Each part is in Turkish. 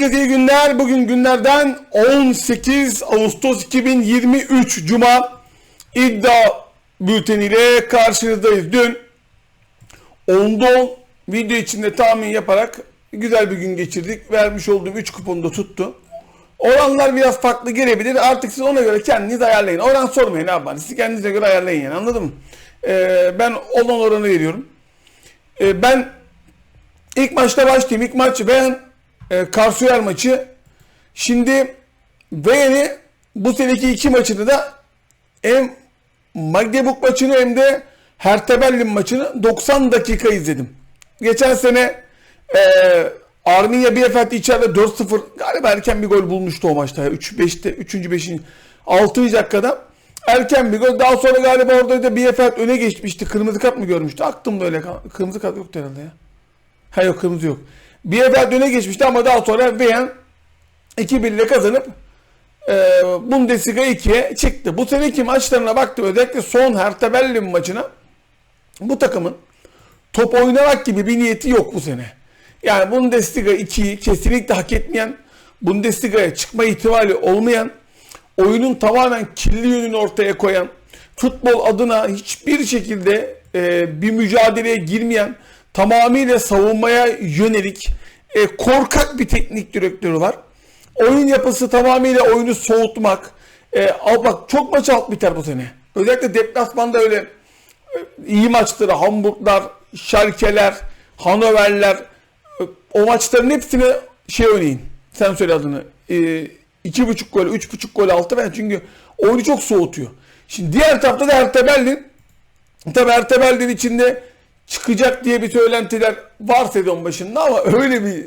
Herkese iyi günler. Bugün günlerden 18 Ağustos 2023 Cuma iddia bülteniyle karşınızdayız. Dün 10'da 10 video içinde tahmin yaparak güzel bir gün geçirdik. Vermiş olduğum 3 kuponu da tuttu. Oranlar biraz farklı gelebilir. Artık siz ona göre kendiniz ayarlayın. Oran sormayın abi. Siz kendinize göre ayarlayın yani anladın mı? Ee, ben olan oranı veriyorum. Ee, ben ilk maçta başlayayım. İlk maç ben e, Karsuyer maçı. Şimdi Bayern'i bu seneki iki maçını da hem Magdeburg maçını hem de Hertha Berlin maçını 90 dakika izledim. Geçen sene e, Arminia Bielefeld içeride 4-0 galiba erken bir gol bulmuştu o maçta. 3-5'te 3. 5. 6. dakikada erken bir gol. Daha sonra galiba orada da Bielefeld öne geçmişti. Kırmızı kart mı görmüştü? Aklımda öyle. Kırmızı kart yoktu herhalde ya. Ha yok kırmızı yok. Bielefeld öne geçmişti ama daha sonra Bayern 2-1 ile kazanıp e, Bundesliga 2'ye çıktı. Bu seneki maçlarına baktım özellikle son Hertha Berlin maçına bu takımın top oynamak gibi bir niyeti yok bu sene. Yani Bundesliga 2'yi kesinlikle hak etmeyen, Bundesliga'ya çıkma ihtimali olmayan, oyunun tamamen kirli yönünü ortaya koyan, futbol adına hiçbir şekilde e, bir mücadeleye girmeyen, tamamıyla savunmaya yönelik e, korkak bir teknik direktörü var. Oyun yapısı tamamıyla oyunu soğutmak. E, al bak çok maç alt biter bu sene. Özellikle deplasmanda öyle e, iyi maçları Hamburglar, Schalke'ler, Hannover'ler e, o maçların hepsini şey oynayın. Sen söyle adını. E, buçuk gol, üç buçuk gol altı ben çünkü oyunu çok soğutuyor. Şimdi diğer tarafta da Hertha Berlin. Tabi Hertha Berlin içinde çıkacak diye bir söylentiler var sezon başında ama öyle bir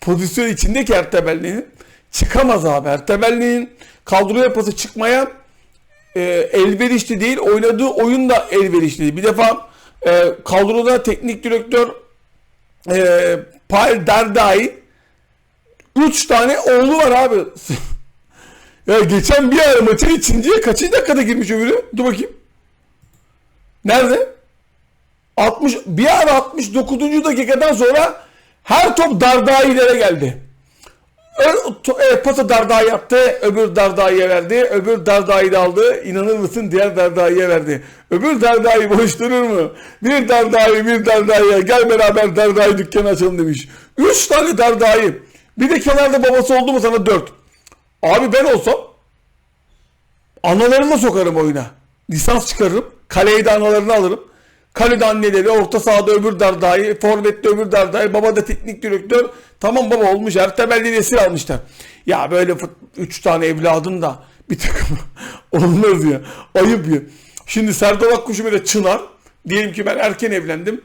pozisyon içinde ki Hertha Berlin'in çıkamaz abi. Hertha Berlin'in kadro yapısı çıkmaya e, elverişli değil. Oynadığı oyun da elverişli değil. Bir defa e, kadroda teknik direktör e, Paul Dardai 3 tane oğlu var abi. ya geçen bir ara maçın ikinciye kaçıncı dakikada girmiş öbürü? Dur bakayım. Nerede? 60 bir ara 69. dakikadan sonra her top Dardai'lere geldi. Evet pası Dardai yaptı. Öbür Dardai'ye verdi. Öbür Dardai de aldı. İnanır mısın diğer Dardai'ye verdi. Öbür Dardai boş durur mu? Bir Dardai bir Dardai'ye gel beraber Dardai dükkanı açalım demiş. Üç tane Dardai. Bir de kenarda babası oldu mu sana dört. Abi ben olsam analarını sokarım oyuna. Lisans çıkarırım. Kaleye de analarını alırım. Kalede anneleri, orta sahada öbür dardayı, forvette öbür dardayı, baba da teknik direktör. Tamam baba olmuş, her temelli esir almışlar. Ya böyle fut- üç tane evladın da bir takım olmaz ya. Ayıp ya. Şimdi Serdar Akkuş'u böyle Çınar. Diyelim ki ben erken evlendim.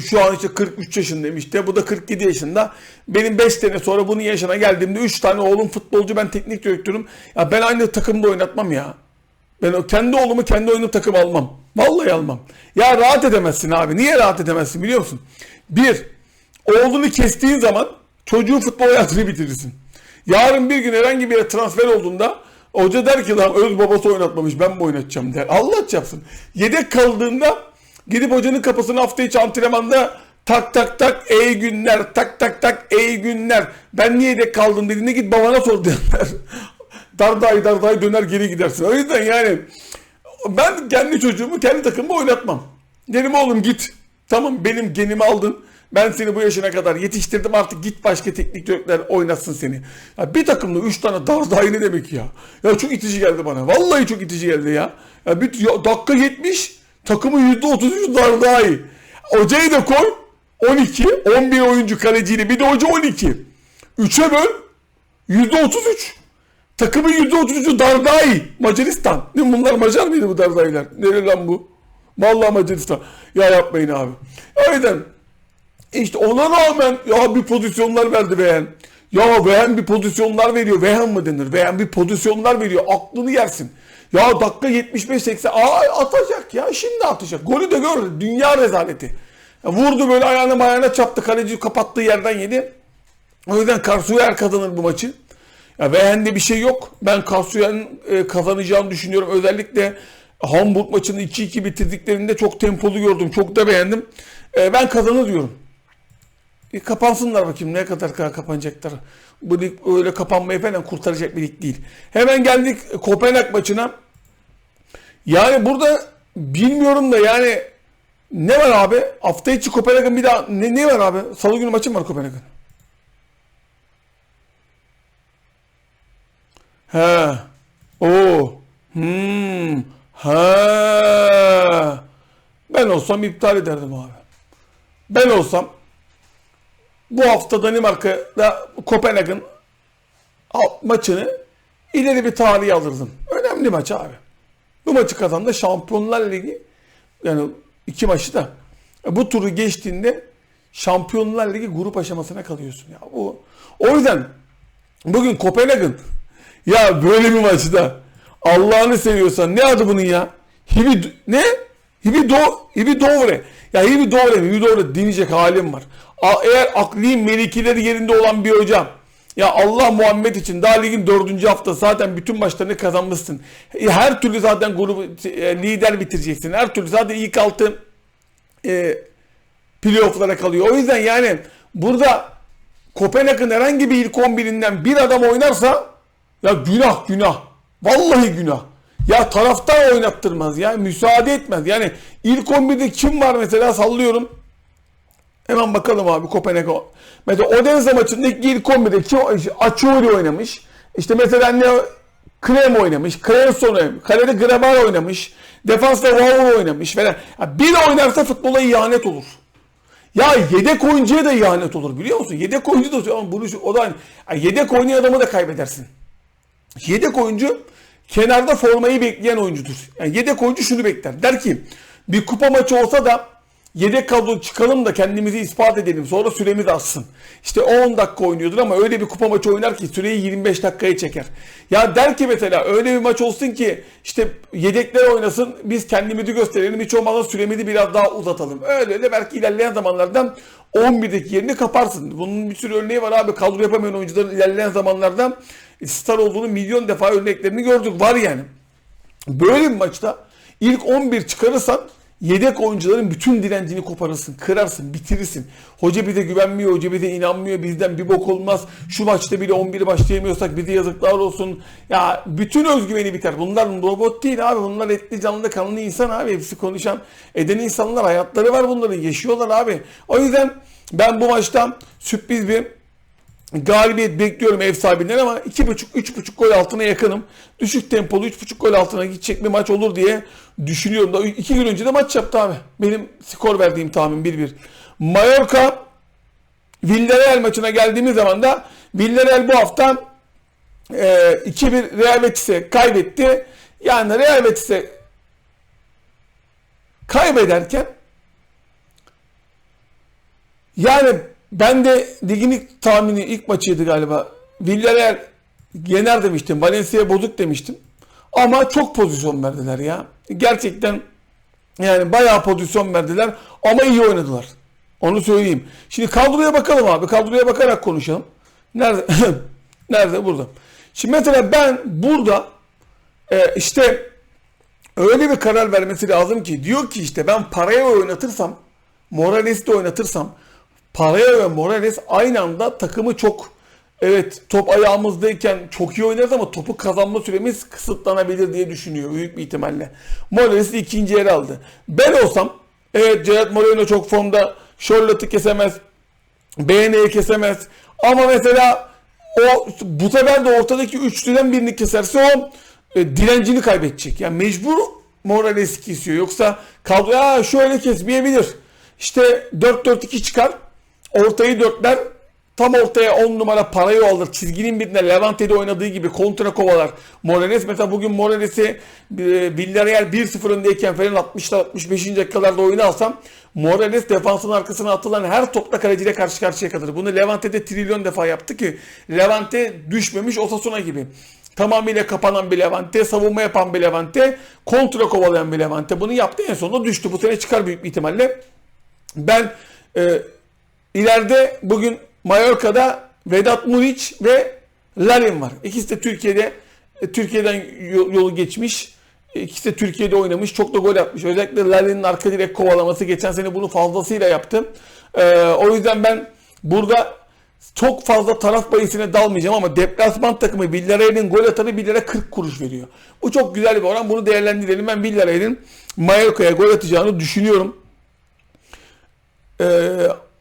Şu an işte 43 yaşındayım işte. Bu da 47 yaşında. Benim 5 sene sonra bunun yaşına geldiğimde 3 tane oğlum futbolcu ben teknik direktörüm. Ya ben aynı takımda oynatmam ya. Ben kendi oğlumu kendi oyunu takım almam. Vallahi almam. Ya rahat edemezsin abi. Niye rahat edemezsin biliyor musun? Bir, oğlunu kestiğin zaman çocuğun futbol hayatını bitirirsin. Yarın bir gün herhangi bir yere transfer olduğunda hoca der ki lan öz babası oynatmamış ben mi oynatacağım der. Allah çapsın. Yedek kaldığında gidip hocanın kapısına hafta içi antrenmanda tak tak tak ey günler tak tak tak ey günler ben niye yedek kaldım dediğinde git babana sor derler. Darday darday döner geri gidersin. O yüzden yani ben kendi çocuğumu kendi takımımı oynatmam. Dedim oğlum git. Tamam benim genimi aldın. Ben seni bu yaşına kadar yetiştirdim artık git başka teknik direktörler oynatsın seni. Ya bir takımda 3 tane darday ne demek ya? Ya çok itici geldi bana. Vallahi çok itici geldi ya. Ya bir ya dakika 70 takımın %33 darday. Hocayı da koy 12 11 oyuncu kaleciyle bir de hoca 12. 3'e böl %33. Takımın %33'ü Dardai. Macaristan. Mi? Bunlar Macar mıydı bu Dardai'ler? Nere lan bu? Vallahi Macaristan. Ya yapmayın abi. O yüzden işte ona rağmen ya bir pozisyonlar verdi Beğen. Ya Beğen bir pozisyonlar veriyor. Beğen mı denir? Beğen bir pozisyonlar veriyor. Aklını yersin. Ya dakika 75-80 aa atacak ya şimdi atacak. Golü de gör. Dünya rezaleti. Ya vurdu böyle ayağına ayağına çarptı. Kaleci kapattığı yerden yedi. O yüzden Karsuyer kazanır bu maçı. Ya beğendi bir şey yok. Ben Karsuyer'in e, kazanacağını düşünüyorum. Özellikle Hamburg maçını 2-2 bitirdiklerinde çok tempolu gördüm. Çok da beğendim. E, ben kazanır diyorum. Bir kapansınlar bakayım ne kadar ka- kapanacaklar. Bu lig öyle kapanmayı falan kurtaracak bir lig değil. Hemen geldik Kopenhag maçına. Yani burada bilmiyorum da yani ne var abi? Hafta içi Kopenhag'ın bir daha ne, ne var abi? Salı günü maçım var Kopenhag'ın. He. O. Hmm. Ha. Ben olsam iptal ederdim abi. Ben olsam bu hafta Danimarka'da Kopenhag'ın maçını ileri bir tarihe alırdım. Önemli maç abi. Bu maçı kazandı Şampiyonlar Ligi yani iki maçı da bu turu geçtiğinde Şampiyonlar Ligi grup aşamasına kalıyorsun ya. Bu o yüzden bugün Kopenhag'ın ya böyle bir maçta Allah'ını seviyorsan ne adı bunun ya? Hibi ne? Hibi do Hibi Dovre. Ya Hibi Dovre, Hibi Dovre dinleyecek halim var. A- Eğer akli melikileri yerinde olan bir hocam ya Allah Muhammed için daha ligin dördüncü hafta zaten bütün maçlarını kazanmışsın. E, Her türlü zaten grubu e, lider bitireceksin. Her türlü zaten ilk altı e, playoff'lara kalıyor. O yüzden yani burada Kopenhag'ın herhangi bir ilk 11'inden bir adam oynarsa ya günah günah. Vallahi günah. Ya taraftar oynattırmaz ya. Müsaade etmez. Yani ilk 11'de kim var mesela sallıyorum. Hemen bakalım abi Kopenhag'a. Mesela Odense maçındaki ilk 11'de kim? Açuri oynamış. İşte mesela ne Krem oynamış. Kremson oynamış. Kalede Grabar oynamış. Defansta Vavur oynamış falan. Ya bir oynarsa futbola ihanet olur. Ya yedek oyuncuya da ihanet olur biliyor musun? Yedek oyuncu da ama bunu o da ya yedek oynayan adamı da kaybedersin. Yedek oyuncu kenarda formayı bekleyen oyuncudur. Yani yedek oyuncu şunu bekler. Der ki bir kupa maçı olsa da yedek kadro çıkalım da kendimizi ispat edelim. Sonra süremiz azsın. İşte 10 dakika oynuyordur ama öyle bir kupa maçı oynar ki süreyi 25 dakikaya çeker. Ya der ki mesela öyle bir maç olsun ki işte yedekler oynasın biz kendimizi gösterelim. Hiç olmazsa süremizi biraz daha uzatalım. Öyle de belki ilerleyen zamanlardan 11'deki yerini kaparsın. Bunun bir sürü örneği var abi. Kadro yapamayan oyuncuların ilerleyen zamanlardan star olduğunu milyon defa örneklerini gördük. Var yani. Böyle bir maçta ilk 11 çıkarırsan yedek oyuncuların bütün direncini koparırsın, kırarsın, bitirirsin. Hoca bize güvenmiyor, hoca bize inanmıyor, bizden bir bok olmaz. Şu maçta bile 11 başlayamıyorsak bize yazıklar olsun. Ya bütün özgüveni biter. Bunlar robot değil abi. Bunlar etli canlı kanlı insan abi. Hepsi konuşan, eden insanlar. Hayatları var bunların. Yaşıyorlar abi. O yüzden ben bu maçtan sürpriz bir galibiyet bekliyorum ev sahibinden ama 2.5-3.5 gol altına yakınım. Düşük tempolu 3.5 gol altına gidecek bir maç olur diye düşünüyorum. Da iki gün önce de maç yaptı abi. Benim skor verdiğim tahmin 1-1. Mallorca Villarreal maçına geldiğimiz zaman da Villarreal bu hafta e, 2-1 Real Betis'e kaybetti. Yani Real Betis'e kaybederken yani ben de ligin ilk tahmini ilk maçıydı galiba. Villarreal yener demiştim. Valencia bozuk demiştim. Ama çok pozisyon verdiler ya. Gerçekten yani bayağı pozisyon verdiler ama iyi oynadılar. Onu söyleyeyim. Şimdi kadroya bakalım abi. Kadroya bakarak konuşalım. Nerede? Nerede? Burada. Şimdi mesela ben burada e, işte öyle bir karar vermesi lazım ki diyor ki işte ben paraya oynatırsam Morales'i oynatırsam Paraya ve Morales aynı anda takımı çok evet top ayağımızdayken çok iyi oynarız ama topu kazanma süremiz kısıtlanabilir diye düşünüyor büyük bir ihtimalle. Morales ikinci yer aldı. Ben olsam evet Gerard Moreno çok formda Charlotte'ı kesemez. BN'yi kesemez. Ama mesela o bu sefer de ortadaki üçlüden birini keserse o e, direncini kaybedecek. Yani mecbur Morales kesiyor. Yoksa kadro şöyle kesmeyebilir. İşte 4-4-2 çıkar. Ortayı dörtler tam ortaya 10 numara parayı alır. Çizginin birine Levante'de oynadığı gibi kontra kovalar. Morales mesela bugün Morales'i e, Villarreal 1-0 öndeyken falan 60'lar 65. dakikalarda oyunu alsam Morales defansın arkasına atılan her topla kaleciyle karşı karşıya kalır. Bunu Levante'de trilyon defa yaptı ki Levante düşmemiş Osasuna gibi. Tamamıyla kapanan bir Levante, savunma yapan bir Levante, kontra kovalayan bir Levante. Bunu yaptı en sonunda düştü. Bu sene çıkar büyük bir ihtimalle. Ben e, İleride bugün Mallorca'da Vedat Muriç ve Larin var. İkisi de Türkiye'de e, Türkiye'den yolu geçmiş. İkisi de Türkiye'de oynamış. Çok da gol atmış. Özellikle Larin'in arka direk kovalaması geçen sene bunu fazlasıyla yaptı. Ee, o yüzden ben burada çok fazla taraf bayisine dalmayacağım ama deplasman takımı Villarreal'in gol atanı 1 lira 40 kuruş veriyor. Bu çok güzel bir oran. Bunu değerlendirelim. Ben Villarreal'in Mallorca'ya gol atacağını düşünüyorum. Ee,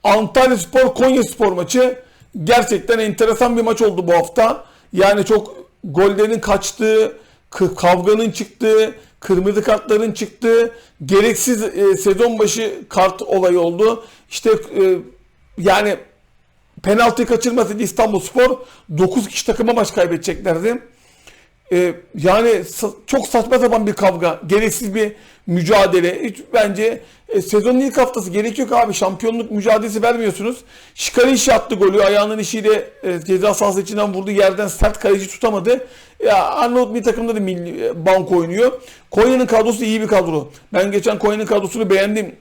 Antalya Spor Konya Spor maçı gerçekten enteresan bir maç oldu bu hafta. Yani çok gollerin kaçtığı, kavganın çıktığı, kırmızı kartların çıktığı, gereksiz e, sezon başı kart olayı oldu. İşte e, yani penaltı kaçırmasaydı İstanbul Spor 9 kişi takıma maç kaybedeceklerdi. Ee, yani çok saçma sapan bir kavga, gereksiz bir mücadele. Hiç bence e, sezonun ilk haftası gerek yok abi. Şampiyonluk mücadelesi vermiyorsunuz. Şikari attı golü. Ayağının işiyle e, ceza sahası içinden vurdu. Yerden sert kaleci tutamadı. Ya Arnavut bir takımda da milli e, banko oynuyor. Konya'nın kadrosu iyi bir kadro. Ben geçen Konya'nın kadrosunu beğendim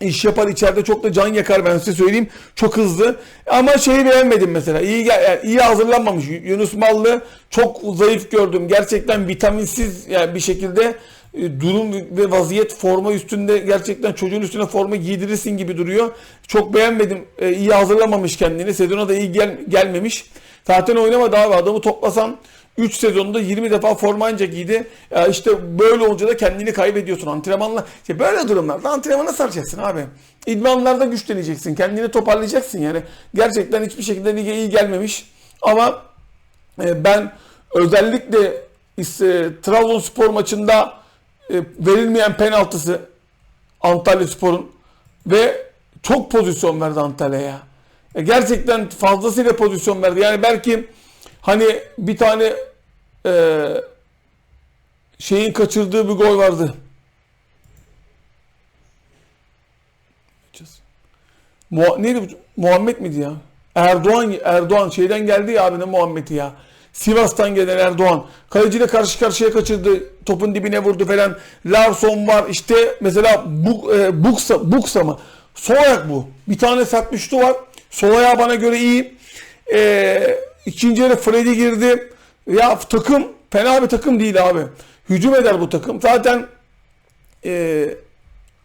iş yapar içeride çok da can yakar ben size söyleyeyim. Çok hızlı. Ama şeyi beğenmedim mesela. İyi yani iyi hazırlanmamış. Yunus Mallı çok zayıf gördüm. Gerçekten vitaminsiz yani bir şekilde e, durum ve vaziyet forma üstünde gerçekten çocuğun üstüne forma giydirirsin gibi duruyor. Çok beğenmedim. E, iyi hazırlamamış kendini. Sezona da iyi gel, gelmemiş. Zaten oynamadı abi. Adamı toplasan 3 sezonda 20 defa forma ancak giydi. Ya işte böyle olunca da kendini kaybediyorsun antrenmanla. İşte böyle durumlarda antrenmana saracaksın abi. İdmanlarda güçleneceksin. Kendini toparlayacaksın yani. Gerçekten hiçbir şekilde lige iyi gelmemiş. Ama e, ben özellikle işte, Trabzonspor maçında e, verilmeyen penaltısı Antalya Spor'un ve çok pozisyon verdi Antalya'ya. E, gerçekten fazlasıyla pozisyon verdi. Yani belki hani bir tane e, şeyin kaçırdığı bir gol vardı. Muha- neydi? Muhammed miydi ya? Erdoğan Erdoğan şeyden geldi ya abi ne Muhammed'i ya. Sivas'tan gelen Erdoğan. Kaleciyle karşı karşıya kaçırdı. Topun dibine vurdu falan. Larson var. İşte mesela bu, e, Buksa, Buksa mı? Sol ayak bu. Bir tane sert var. Sol ayağı bana göre iyi. E, ikinci yarı Freddy girdi. Ya takım fena bir takım değil abi. Hücum eder bu takım. Zaten e,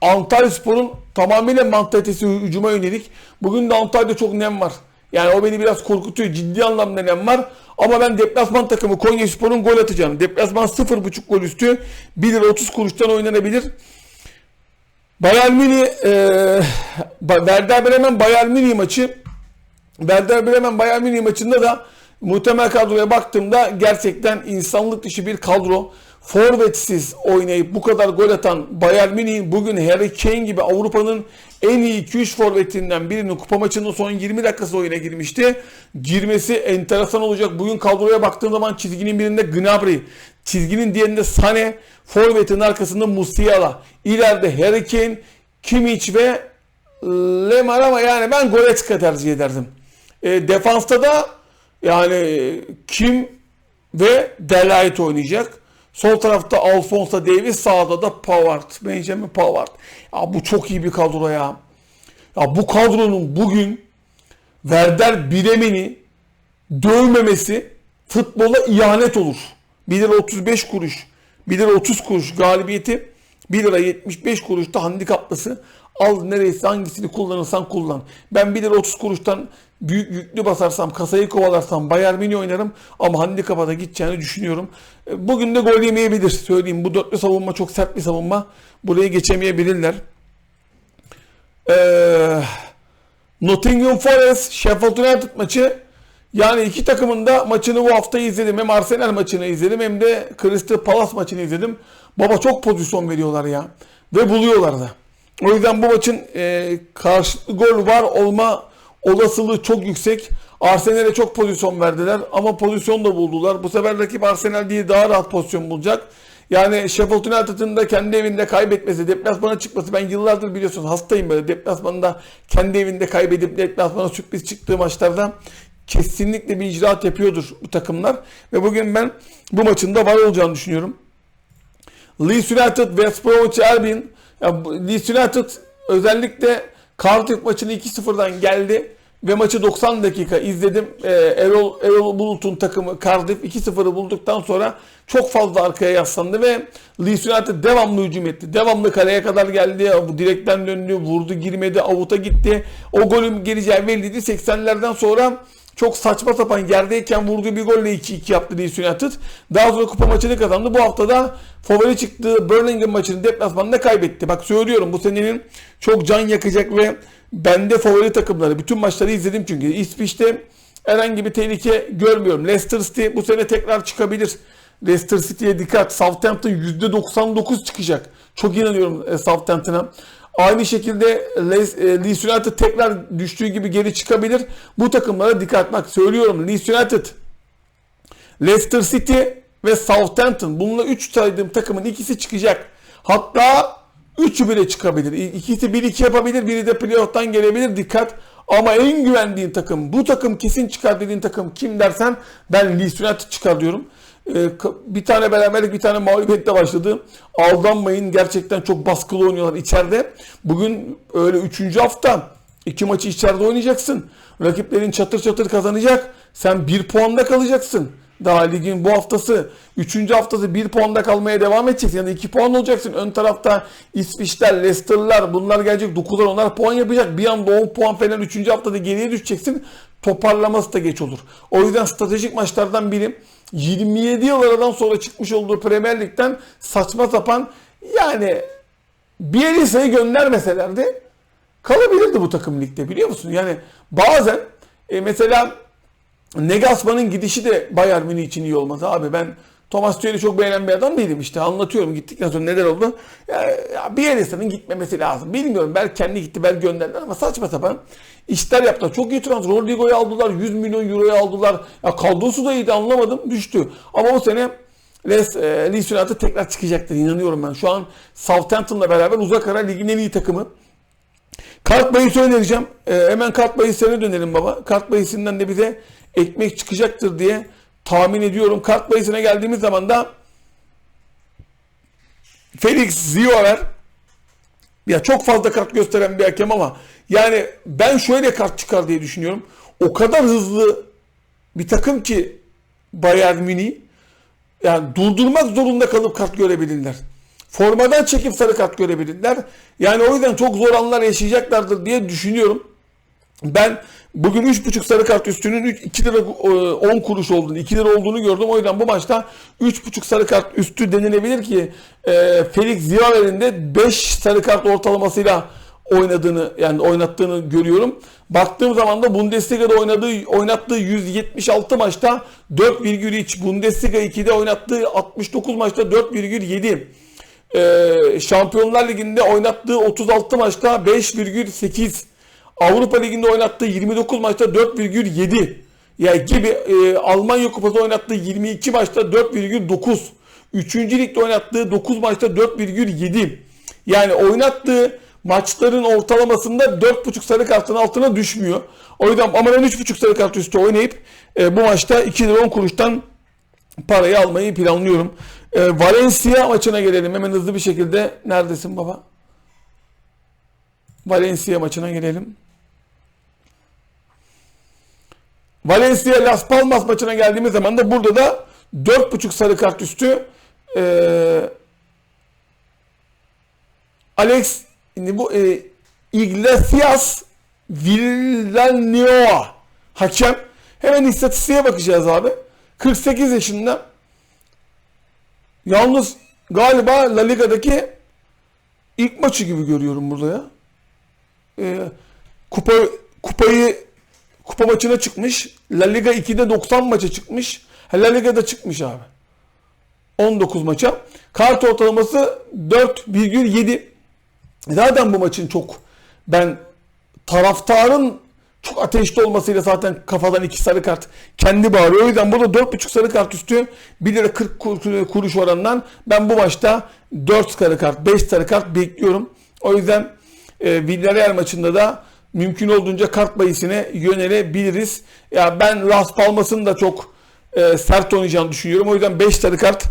Antalya Spor'un tamamıyla mantalitesi hücuma yönelik. Bugün de Antalya'da çok nem var. Yani o beni biraz korkutuyor. Ciddi anlamda nem var. Ama ben deplasman takımı Konya Spor'un gol atacağım. Deplasman 0.5 gol üstü. 1 lira 30 kuruştan oynanabilir. Bayern Münih e, Werder Bremen Bayern Münih maçı Werder Bremen Bayern Münih maçında da muhtemel kadroya baktığımda gerçekten insanlık dışı bir kadro. Forvetsiz oynayıp bu kadar gol atan Bayern Münih bugün Harry Kane gibi Avrupa'nın en iyi 2-3 forvetinden birinin kupa maçının son 20 dakikası oyuna girmişti. Girmesi enteresan olacak. Bugün kadroya baktığım zaman çizginin birinde Gnabry, çizginin diğerinde Sane, forvetin arkasında Musiala. İleride Harry Kane, Kimmich ve Lemar ama yani ben Goretzka tercih ederdim. E, defansta da yani Kim ve Delight oynayacak. Sol tarafta Alfonso Davies, sağda da Pavard, Benjamin Pavard. Ya bu çok iyi bir kadro ya. Ya bu kadronun bugün Werder Bremen'i dövmemesi futbola ihanet olur. 1 lira 35 kuruş, 1 lira 30 kuruş galibiyeti, 1 lira 75 kuruş da handikaplısı. Al neresi hangisini kullanırsan kullan. Ben 1 lira 30 kuruştan büyük yüklü basarsam, kasayı kovalarsam Bayern Münih oynarım ama handikapa da gideceğini düşünüyorum. E, Bugün de gol yemeyebilir söyleyeyim. Bu dörtlü savunma çok sert bir savunma. Burayı geçemeyebilirler. Eee Nottingham Forest, Sheffield United maçı. Yani iki takımın da maçını bu hafta izledim. Hem Arsenal maçını izledim hem de Crystal Palace maçını izledim. Baba çok pozisyon veriyorlar ya. Ve buluyorlar da. O yüzden bu maçın e, karşılıklı gol var olma olasılığı çok yüksek. Arsenal'e çok pozisyon verdiler ama pozisyon da buldular. Bu sefer rakip Arsenal değil daha rahat pozisyon bulacak. Yani Sheffield United'ın da kendi evinde kaybetmesi, deplasmana çıkması. Ben yıllardır biliyorsun hastayım böyle deplasmanda kendi evinde kaybedip deplasmana sürpriz çıktığı maçlarda kesinlikle bir icraat yapıyordur bu takımlar. Ve bugün ben bu maçın da var olacağını düşünüyorum. Leeds United, West Bromwich Albion. Ya Leeds United özellikle Cardiff maçını 2-0'dan geldi. ve maçı 90 dakika izledim. Ee, Erol, Erol Bulut'un takımı Cardiff 2-0'ı bulduktan sonra çok fazla arkaya yaslandı ve Leeds United devamlı hücum etti. Devamlı kaleye kadar geldi. Direkten döndü, vurdu, girmedi, avuta gitti. O golün geleceği belliydi. 80'lerden sonra çok saçma sapan yerdeyken vurduğu bir golle 2-2 yaptı Leeds United. Daha sonra kupa maçını kazandı. Bu hafta da favori çıktığı Birmingham maçını deplasmanda kaybetti. Bak söylüyorum bu senenin çok can yakacak ve bende favori takımları. Bütün maçları izledim çünkü. İsviçre'de herhangi bir tehlike görmüyorum. Leicester City bu sene tekrar çıkabilir. Leicester City'ye dikkat. Southampton %99 çıkacak. Çok inanıyorum e, Southampton'a. Aynı şekilde Leeds United tekrar düştüğü gibi geri çıkabilir. Bu takımlara dikkat bak söylüyorum. Leeds United, Leicester City ve Southampton. Bununla 3 saydığım takımın ikisi çıkacak. Hatta 3'ü bile çıkabilir. İkisi 1-2 yapabilir. Biri de playoff'tan gelebilir. Dikkat. Ama en güvendiğin takım, bu takım kesin çıkar dediğin takım kim dersen ben Leeds United çıkar diyorum. Ee, bir tane beraberlik bir tane mağlubiyetle başladı. Aldanmayın gerçekten çok baskılı oynuyorlar içeride. Bugün öyle 3. hafta iki maçı içeride oynayacaksın. Rakiplerin çatır çatır kazanacak. Sen 1 puanda kalacaksın. Daha ligin bu haftası 3. haftası 1 puanda kalmaya devam edeceksin. Yani 2 puan olacaksın. Ön tarafta İsviçreler, Leicester'lar bunlar gelecek. 9'lar onlar puan yapacak. Bir anda 10 puan falan 3. haftada geriye düşeceksin. Toparlaması da geç olur. O yüzden stratejik maçlardan biri 27 yıl aradan sonra çıkmış olduğu Premier Lig'den saçma sapan yani Bielitsa'yı göndermeselerdi kalabilirdi bu takım ligde biliyor musun? Yani bazen e, mesela Negasman'ın gidişi de Bayern Münih için iyi olmadı abi. Ben Thomas Tuchel'i çok beğenen bir adam değilim işte. Anlatıyorum gittikten sonra neler oldu. Ya, ya Bielitsa'nın gitmemesi lazım. Bilmiyorum belki kendi gitti belki gönderdiler ama saçma sapan işler yaptılar. Çok iyi transfer. Rodrigo'yu aldılar. 100 milyon euroyu aldılar. Ya kadrosu da iyiydi anlamadım. Düştü. Ama bu sene Les, e, Leeds United tekrar çıkacaktır. inanıyorum ben. Şu an Southampton'la beraber uzak ara ligin en iyi takımı. Kart bahisi önereceğim. E, hemen kart bahisine dönelim baba. Kart bahisinden de bize ekmek çıkacaktır diye tahmin ediyorum. Kart bahisine geldiğimiz zaman da Felix Ziover ya çok fazla kart gösteren bir hakem ama yani ben şöyle kart çıkar diye düşünüyorum. O kadar hızlı bir takım ki Bayern Münih yani durdurmak zorunda kalıp kart görebilirler. Formadan çekip sarı kart görebilirler. Yani o yüzden çok zor anlar yaşayacaklardır diye düşünüyorum. Ben bugün 3.5 sarı kart üstünün 2 lira 10 e, kuruş olduğunu, 2 lira olduğunu gördüm. O yüzden bu maçta 3.5 sarı kart üstü denilebilir ki e, Felix Ziyaver'in de 5 sarı kart ortalamasıyla oynadığını yani oynattığını görüyorum. Baktığım zaman da Bundesliga'da oynadığı oynattığı 176 maçta 4,3 Bundesliga 2'de oynattığı 69 maçta 4,7 ee, Şampiyonlar Ligi'nde oynattığı 36 maçta 5,8 Avrupa Ligi'nde oynattığı 29 maçta 4,7 yani gibi e, Almanya Kupası oynattığı 22 maçta 4,9 Üçüncü ligde oynattığı 9 maçta 4,7 yani oynattığı maçların ortalamasında 4.5 sarı kartın altına düşmüyor. O yüzden ama ben 3.5 sarı kart üstü oynayıp e, bu maçta 2 lira 10 kuruştan parayı almayı planlıyorum. E, Valencia maçına gelelim hemen hızlı bir şekilde. Neredesin baba? Valencia maçına gelelim. Valencia Las Palmas maçına geldiğimiz zaman da burada da 4.5 sarı kart üstü e, Alex bu e, Iglesias Villanueva hakem. Hemen istatistiğe bakacağız abi. 48 yaşında. Yalnız galiba La Liga'daki ilk maçı gibi görüyorum burada ya. Ee, kupa kupayı kupa maçına çıkmış. La Liga 2'de 90 maça çıkmış. La Liga'da çıkmış abi. 19 maça. Kart ortalaması 4,7. Zaten bu maçın çok ben taraftarın çok ateşli olmasıyla zaten kafadan iki sarı kart kendi bağırıyor. O yüzden burada 4.5 sarı kart üstü 1 lira 40 kuruş oranından ben bu maçta 4 sarı kart 5 sarı kart bekliyorum. O yüzden e, Villarreal maçında da mümkün olduğunca kart bayisine yönelebiliriz. Ya ben Las Palmas'ın da çok e, sert oynayacağını düşünüyorum. O yüzden 5 sarı kart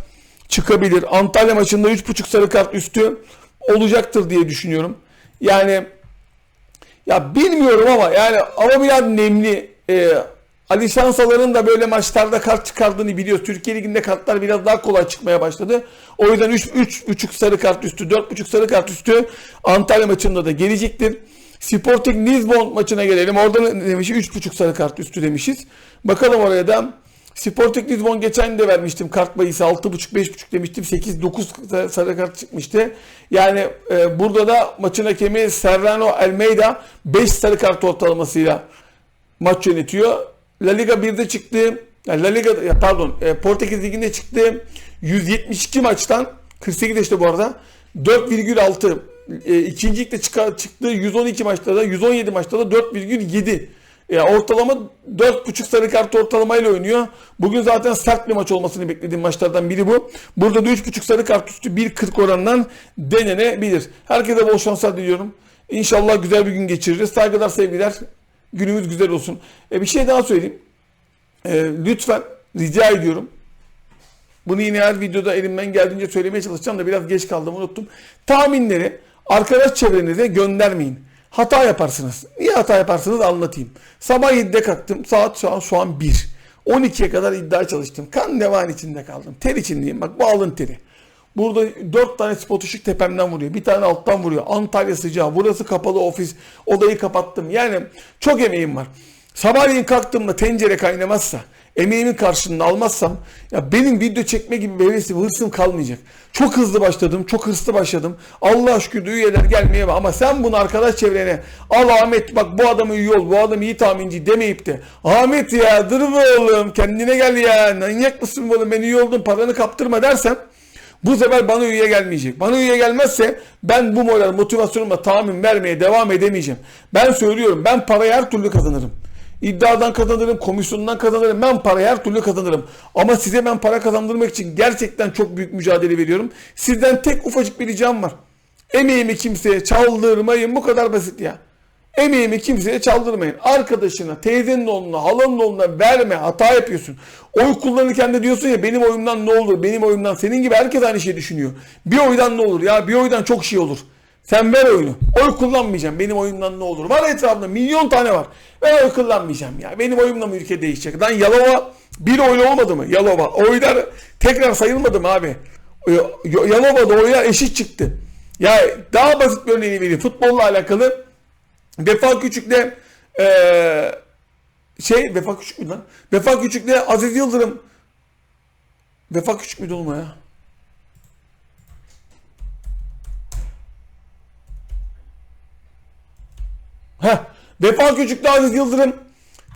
çıkabilir. Antalya maçında 3.5 sarı kart üstü olacaktır diye düşünüyorum. Yani Ya bilmiyorum ama yani ama biraz nemli. Ee, Ali Şansalar'ın da böyle maçlarda kart çıkardığını biliyoruz. Türkiye Ligi'nde kartlar biraz daha kolay çıkmaya başladı. O yüzden 3 3,5 sarı kart üstü, 4,5 sarı kart üstü Antalya maçında da gelecektir. Sporting Lisbon maçına gelelim. Orada ne demişiz? 3,5 sarı kart üstü demişiz. Bakalım oraya da. Sporting Lisbon geçen de vermiştim kart bayısı 6.5 5.5 demiştim 8 9 sarı kart çıkmıştı. Yani e, burada da maçın hakemi Serrano Almeida 5 sarı kart ortalamasıyla maç yönetiyor. La Liga 1'de çıktı. La Liga ya pardon e, Portekiz Ligi'nde çıktı. 172 maçtan 48 işte bu arada 4,6 e, ikinci ligde çıkar, çıktı 112 maçta da 117 maçta da 4,7 ya ortalama 4.5 sarı kart ortalamayla oynuyor. Bugün zaten sert bir maç olmasını beklediğim maçlardan biri bu. Burada da 3.5 sarı kart üstü 1.40 orandan denenebilir. Herkese bol şanslar diliyorum. İnşallah güzel bir gün geçiririz. Saygılar sevgiler. Günümüz güzel olsun. E, bir şey daha söyleyeyim. E, lütfen rica ediyorum. Bunu yine her videoda elimden geldiğince söylemeye çalışacağım da biraz geç kaldım unuttum. Tahminleri arkadaş çevrenize göndermeyin. Hata yaparsınız. Niye hata yaparsınız anlatayım. Sabah 7'de kalktım. Saat şu an, şu an 1. 12'ye kadar iddia çalıştım. Kan devan içinde kaldım. Ter içindeyim. Bak bu alın teri. Burada 4 tane spot ışık tepemden vuruyor. Bir tane alttan vuruyor. Antalya sıcağı. Burası kapalı ofis. Odayı kapattım. Yani çok emeğim var. Sabahleyin kalktığımda tencere kaynamazsa, emeğimin karşılığını almazsam ya benim video çekme gibi bir hevesim, hırsım kalmayacak. Çok hızlı başladım, çok hırslı başladım. Allah şükür üyeler gelmeye var. Ama sen bunu arkadaş çevrene al Ahmet bak bu adamı üye ol, bu adam iyi tahminci demeyip de Ahmet ya dur be oğlum kendine gel ya manyak mısın oğlum ben üye oldum paranı kaptırma dersen bu sefer bana üye gelmeyecek. Bana üye gelmezse ben bu moral motivasyonumla tahmin vermeye devam edemeyeceğim. Ben söylüyorum ben parayı her türlü kazanırım. İddiadan kazanırım, komisyondan kazanırım. Ben parayı her türlü kazanırım. Ama size ben para kazandırmak için gerçekten çok büyük mücadele veriyorum. Sizden tek ufacık bir ricam var. Emeğimi kimseye çaldırmayın. Bu kadar basit ya. Emeğimi kimseye çaldırmayın. Arkadaşına, teyzenin oğluna, halanın oğluna verme. Hata yapıyorsun. Oy kullanırken de diyorsun ya benim oyumdan ne olur? Benim oyumdan. Senin gibi herkes aynı şeyi düşünüyor. Bir oydan ne olur? Ya bir oydan çok şey olur. Sen ver oyunu. Oy kullanmayacağım. Benim oyumdan ne olur? Var etrafında milyon tane var. Ben oy kullanmayacağım ya. Benim oyumla mı ülke değişecek? Lan Yalova bir oyla olmadı mı? Yalova. Oylar tekrar sayılmadı mı abi? Yalova'da oylar eşit çıktı. Ya daha basit bir örneğini vereyim. Futbolla alakalı Vefa Küçük'le ee, şey Vefa Küçük mü lan? Vefa Küçük'le Aziz Yıldırım Vefa Küçük müydü olma ya? Vefa Küçük'le Aziz Yıldırım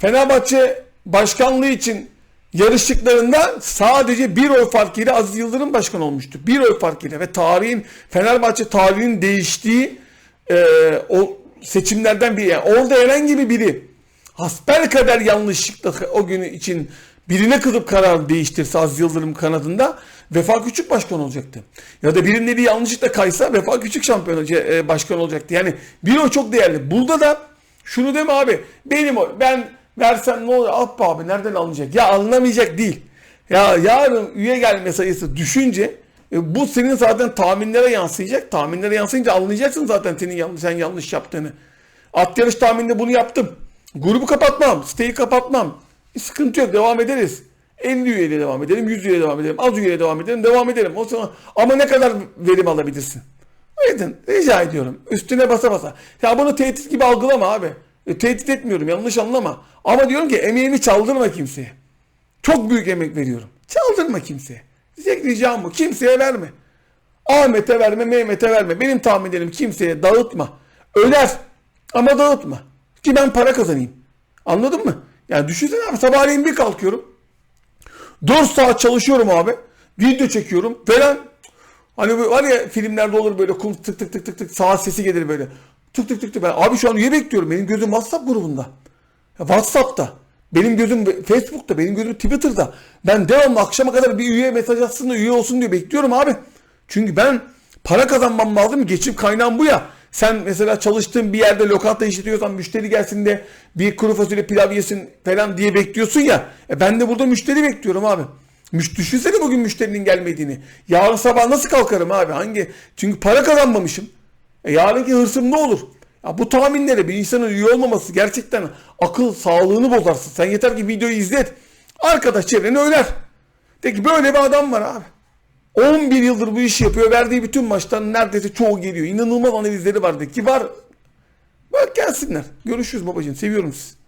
Fenerbahçe başkanlığı için yarıştıklarında sadece bir oy farkıyla Aziz Yıldırım başkan olmuştu. Bir oy farkıyla ve tarihin Fenerbahçe tarihinin değiştiği e, o seçimlerden biri. Yani orada herhangi bir biri hasbel kadar yanlışlıkla o günü için birine kızıp karar değiştirse Aziz Yıldırım kanadında Vefa Küçük başkan olacaktı. Ya da birinin eli yanlışlıkla kaysa Vefa Küçük şampiyon e, başkan olacaktı. Yani bir o çok değerli. Burada da şunu deme abi benim ben versem ne olur ah be abi nereden alınacak? Ya alınamayacak değil. Ya yarın üye gelme sayısı düşünce e, bu senin zaten tahminlere yansıyacak. Tahminlere yansıyınca anlayacaksın zaten senin yanlış, sen yanlış yaptığını. At yarış tahmininde bunu yaptım. Grubu kapatmam, siteyi kapatmam. E, sıkıntı yok devam ederiz. 50 üyeyle devam edelim, 100 üyeyle devam edelim, az üyeyle devam edelim, devam edelim. O zaman ama ne kadar verim alabilirsin? Edin, rica ediyorum. Üstüne basa basa. Ya bunu tehdit gibi algılama abi. E, tehdit etmiyorum, yanlış anlama. Ama diyorum ki emeğimi çaldırma kimseye. Çok büyük emek veriyorum. Çaldırma kimseye. Tek ricam bu. Kimseye verme. Ahmet'e verme, Mehmet'e verme. Benim tahminlerim kimseye dağıtma. Öler ama dağıtma. Ki ben para kazanayım. Anladın mı? Yani düşünsene abi sabahleyin bir kalkıyorum. 4 saat çalışıyorum abi. Video çekiyorum falan. Hani böyle, var ya filmlerde olur böyle kum tık tık tık tık tık saat sesi gelir böyle. Tık tık tık tık. Ben, abi şu an üye bekliyorum. Benim gözüm WhatsApp grubunda. WhatsApp'ta. Benim gözüm Facebook'ta, benim gözüm Twitter'da. Ben devamlı akşama kadar bir üye mesaj atsın da üye olsun diye bekliyorum abi. Çünkü ben para kazanmam lazım. Geçim kaynağım bu ya. Sen mesela çalıştığın bir yerde lokanta işletiyorsan müşteri gelsin de bir kuru fasulye pilav yesin falan diye bekliyorsun ya. E ben de burada müşteri bekliyorum abi. Düşünsene bugün müşterinin gelmediğini. Yarın sabah nasıl kalkarım abi? Hangi? Çünkü para kazanmamışım. E yarınki hırsım ne olur? Ya bu tahminlere bir insanın üye olmaması gerçekten akıl sağlığını bozarsın. Sen yeter ki videoyu izlet. Arkadaş çevreni öner. De ki böyle bir adam var abi. 11 yıldır bu işi yapıyor. Verdiği bütün maçtan neredeyse çoğu geliyor. İnanılmaz analizleri vardı ki var. Bak gelsinler. Görüşürüz babacığım. Seviyorum sizi.